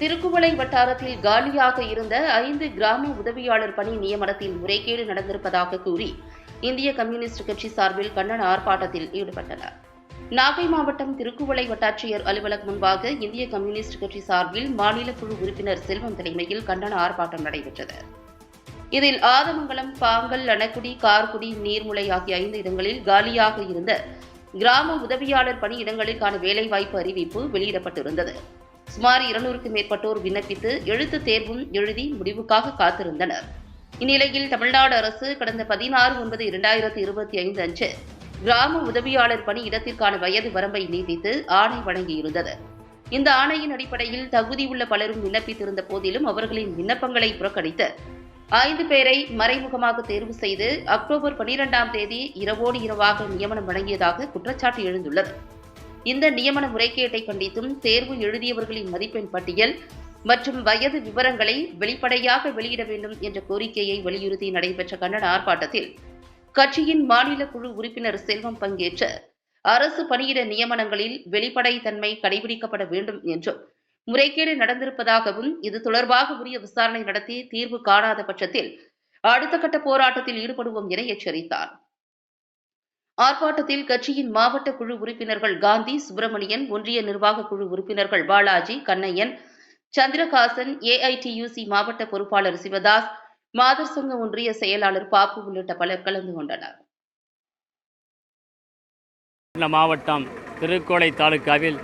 திருக்குவளை வட்டாரத்தில் காலியாக இருந்த ஐந்து கிராம உதவியாளர் பணி நியமனத்தில் முறைகேடு நடந்திருப்பதாக கூறி இந்திய கம்யூனிஸ்ட் கட்சி சார்பில் கண்டன ஆர்ப்பாட்டத்தில் ஈடுபட்டனர். நாகை மாவட்டம் திருக்குவளை வட்டாட்சியர் அலுவலகம் முன்பாக இந்திய கம்யூனிஸ்ட் கட்சி சார்பில் மாநில குழு உறுப்பினர் செல்வம் தலைமையில் கண்டன ஆர்ப்பாட்டம் நடைபெற்றது. இதில் ஆதமங்கலம் பாங்கல் அணக்குடி கார்குடி நீர்முலை ஆகிய ஐந்து இடங்களில் காலியாக இருந்த கிராம உதவியாளர் பணி இடங்களுக்கான வேலைவாய்ப்பு அறிவிப்பு வெளியிடப்பட்டிருந்தது. சுமார் இருநூறுக்கும் மேற்பட்டோர் விண்ணப்பித்து எழுத்து தேர்வும் எழுதி முடிவுக்காக காத்திருந்தனர். இந்நிலையில் தமிழ்நாடு அரசு கடந்த பதினாறு ஒன்பது இரண்டாயிரத்தி இருபத்தி ஐந்து அன்று கிராம உதவியாளர் பணி இடத்திற்கான வயது வரம்பை நீட்டித்து ஆணை வழங்கியிருந்தது. இந்த ஆணையின் அடிப்படையில் தகுதியுள்ள பலரும் விண்ணப்பித்திருந்த போதிலும் அவர்களின் விண்ணப்பங்களை புறக்கணித்து ஐந்து பேரை மறைமுகமாக தேர்வு செய்து அக்டோபர் பனிரெண்டாம் தேதி இரவோடு இரவாக நியமனம் வழங்கியதாக குற்றச்சாட்டு எழுந்துள்ளது. இந்த நியமன முறைகேட்டை கண்டித்தும் தேர்வு எழுதியவர்களின் மதிப்பெண் பட்டியல் மற்றும் வயது விவரங்களை வெளிப்படையாக வெளியிட வேண்டும் என்ற கோரிக்கையை வலியுறுத்தி நடைபெற்ற கண்டன ஆர்ப்பாட்டத்தில் கட்சியின் மாநில குழு உறுப்பினர் செல்வம் பங்கேற்ற அரசு பணியிட நியமனங்களில் வெளிப்படைத்தன்மை கடைபிடிக்கப்பட வேண்டும் என்றும் முறைகேடு நடந்திருப்பதாகவும் இது தொடர்பாக உரிய விசாரணை நடத்தி தீர்வு காணாத பட்சத்தில் அடுத்த கட்ட போராட்டத்தில் ஈடுபடுவோம் என எச்சரித்தார். ஆர்ப்பாட்டத்தில் கட்சியின் மாவட்ட குழு உறுப்பினர்கள் காந்தி சுப்பிரமணியன் ஒன்றிய நிர்வாக குழு உறுப்பினர்கள் பாலாஜி கண்ணையன் சந்திரகாசன் ஏஐடியூசி மாவட்ட பொறுப்பாளர் சிவதாஸ் மாதர் சங்க ஒன்றிய செயலாளர் பாப்பு உள்ளிட்ட பலர் கலந்து கொண்டனர். மாவட்டம் திருக்கோளை தாலுக்காவில்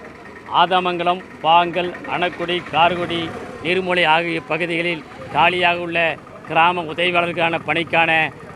ஆதமங்கலம் பாங்கல் அணக்குடி கார்குடி நீர்மொழி ஆகிய பகுதிகளில் காலியாக உள்ள கிராம உதவியாளர்களுக்கான பணிக்கான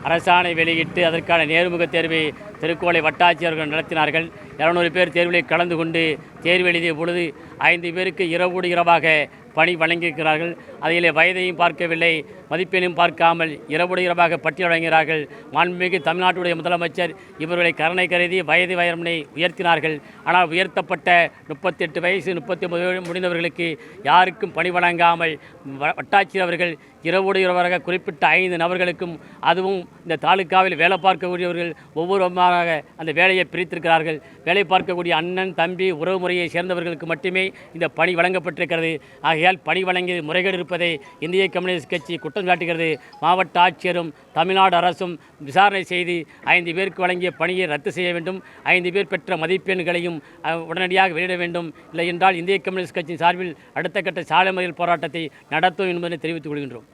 அரசாணை வெளியிட்டு அதற்கான நேர்முக தேர்வை திருக்கோளை வட்டாட்சியர்கள் நடத்தினார்கள். இரநூறு பேர் தேர்வில் கலந்து கொண்டு தேர்வு எழுதிய பொழுது ஐந்து பேருக்கு இரவோடு இரவாக பணி வழங்கியிருக்கிறார்கள். அதிலே வயதையும் பார்க்கவில்லை. மதிப்பெண்ணும் பார்க்காமல் இரவோடு இரவாக பட்டியல் வழங்குகிறார்கள். மாண்புமிகு தமிழ்நாட்டுடைய முதலமைச்சர் இவர்களை கருணை கருதி வயது வயரமனை உயர்த்தினார்கள். ஆனால் உயர்த்தப்பட்ட முப்பத்தெட்டு வயசு முப்பத்தி ஒன்பது முடிந்தவர்களுக்கு யாருக்கும் பணி வழங்காமல் வ- வட்டாட்சியர் அவர்கள் இரவோடு இரவாக குறிப்பிட்ட ஐந்து நபர்களுக்கும் அதுவும் இந்த தாலுக்காவில் வேலை பார்க்கக்கூடியவர்கள் ஒவ்வொருவராக அந்த வேலையை பிரித்திருக்கிறார்கள். வேலை பார்க்கக்கூடிய அண்ணன் தம்பி உறவு முறையை சேர்ந்தவர்களுக்கு மட்டுமே இந்த பணி வழங்கப்பட்டிருக்கிறது. ஆகையால் பணி வழங்கியது முறைகேடு இருப்பதை இந்திய கம்யூனிஸ்ட் கட்சி குற்றம் சாட்டுகிறது. மாவட்ட ஆட்சியரும் தமிழ்நாடு அரசும் விசாரணை செய்து ஐந்து பேருக்கு வழங்கிய பணியை ரத்து செய்ய வேண்டும். ஐந்து பேர் பெற்ற மதிப்பெண்களையும் உடனடியாக வெளியிட வேண்டும். இல்லை என்றால் இந்திய கம்யூனிஸ்ட் கட்சியின் சார்பில் அடுத்த கட்ட சாலை மறியல் போராட்டத்தை நடத்தும் என்பதை தெரிவித்துக் கொள்கின்றோம்.